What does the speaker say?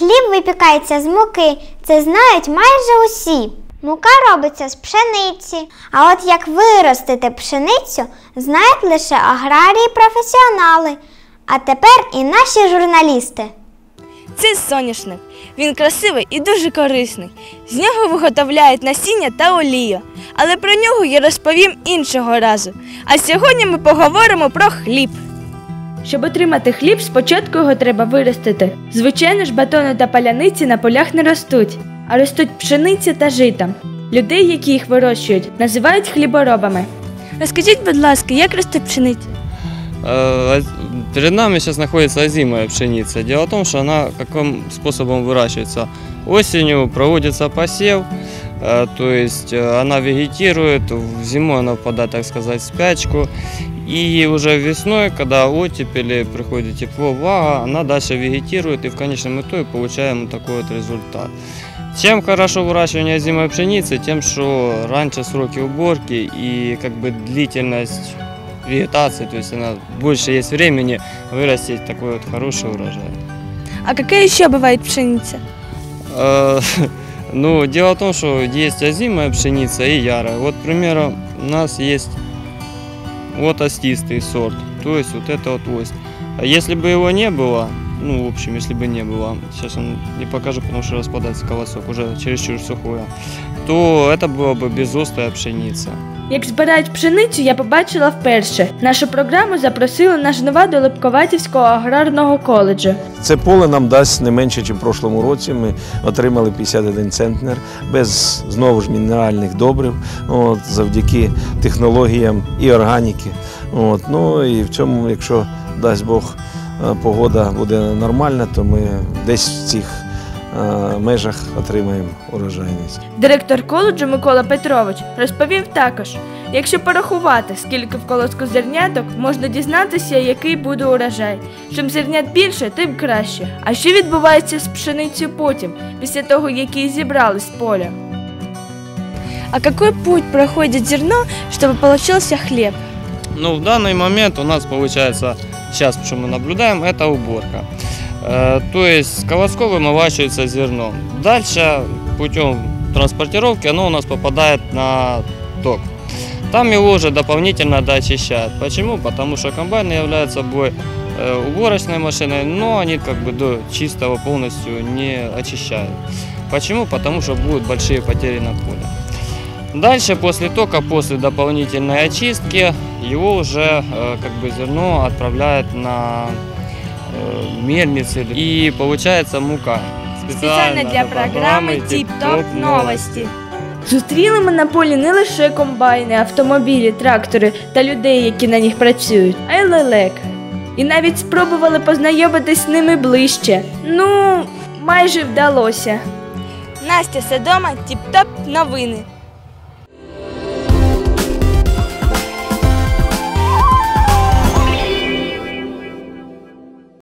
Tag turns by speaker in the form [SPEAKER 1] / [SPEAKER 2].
[SPEAKER 1] Хліб випікається з муки, це знають майже усі. Мука робиться з пшениці. А от як виростити пшеницю, знають лише аграрії професіонали. А тепер і наші журналісти.
[SPEAKER 2] Це соняшник. Він красивий і дуже корисний. З нього виготовляють насіння та олію. Але про нього я розповім іншого разу. А сьогодні ми поговоримо про хліб. Щоб отримати хліб, спочатку його треба виростити. Звичайно ж, батони та паляниці на полях не ростуть, а ростуть пшениця та жита. Людей, які їх вирощують, називають хліборобами. Розкажіть, будь ласка, як росте пшениця?
[SPEAKER 3] Э, Перед нами сейчас находится озимая пшеница. Дело в том, что она каким способом выращивается. Осенью проводится посев, э, то есть э, она вегетирует, зимой она впадает, так сказать, в спячку. И уже весной, когда оттепели, приходит тепло, влага, она дальше вегетирует и в конечном итоге получаем такой вот результат. Чем хорошо выращивание озимой пшеницы, тем, что раньше сроки уборки и как бы длительность вегетации, то есть она больше есть времени вырастить такой вот хороший урожай.
[SPEAKER 2] А яка ще буває пшениця?
[SPEAKER 3] Ну, дело в том, что есть озимая пшеница и ярая. Вот, к примеру, у нас есть вот остистый сорт, то есть вот это вот ость. А если бы его не было, ну, в общем, если бы не было, сейчас он не покажу, потому что распадается колосок, уже чересчур сухое, то это была бы безостая пшеница.
[SPEAKER 2] Як збирають пшеницю, я побачила вперше. Нашу програму запросили на жнива до Липковатівського аграрного коледжу.
[SPEAKER 4] Це поле нам дасть не менше, ніж в прошлому році. Ми отримали 51 центнер без знову ж мінеральних добрив, от, завдяки технологіям і органіки. От, ну і в цьому, якщо дасть Бог, е, погода буде нормальна, то ми десь в цих межах отримаємо урожайність.
[SPEAKER 2] Директор коледжу Микола Петрович розповів також: якщо порахувати, скільки в колоску зерняток, можна дізнатися, який буде урожай. Чим зернят більше, тим краще. А що відбувається з пшеницею потім, після того, як її зібрали з поля? А який путь проходить зерно, щоб получився хліб?
[SPEAKER 3] Ну, в данный момент у нас получается, сейчас, что мы наблюдаем, это уборка. Э, То есть с колосков вымывачивается зерно. Дальше путем транспортировки оно у нас попадает на ток. Там его уже дополнительно доочищают. Почему? Потому что комбайны являются собой э, уборочной машиной, но они как бы до чистого полностью не очищают. Почему? Потому что будут большие потери на поле. Дальше, после тока, после дополнительной очистки, его уже э, как бы зерно отправляют на мельницы и получается мука.
[SPEAKER 2] Спеціально для програми Тіп-Топ Новості. Зустріли ми на полі не лише комбайни, автомобілі, трактори та людей, які на них працюють, а й лелек. І навіть спробували познайомитись з ними ближче. Ну, майже вдалося. Настя Садома, Тіп-Топ новини.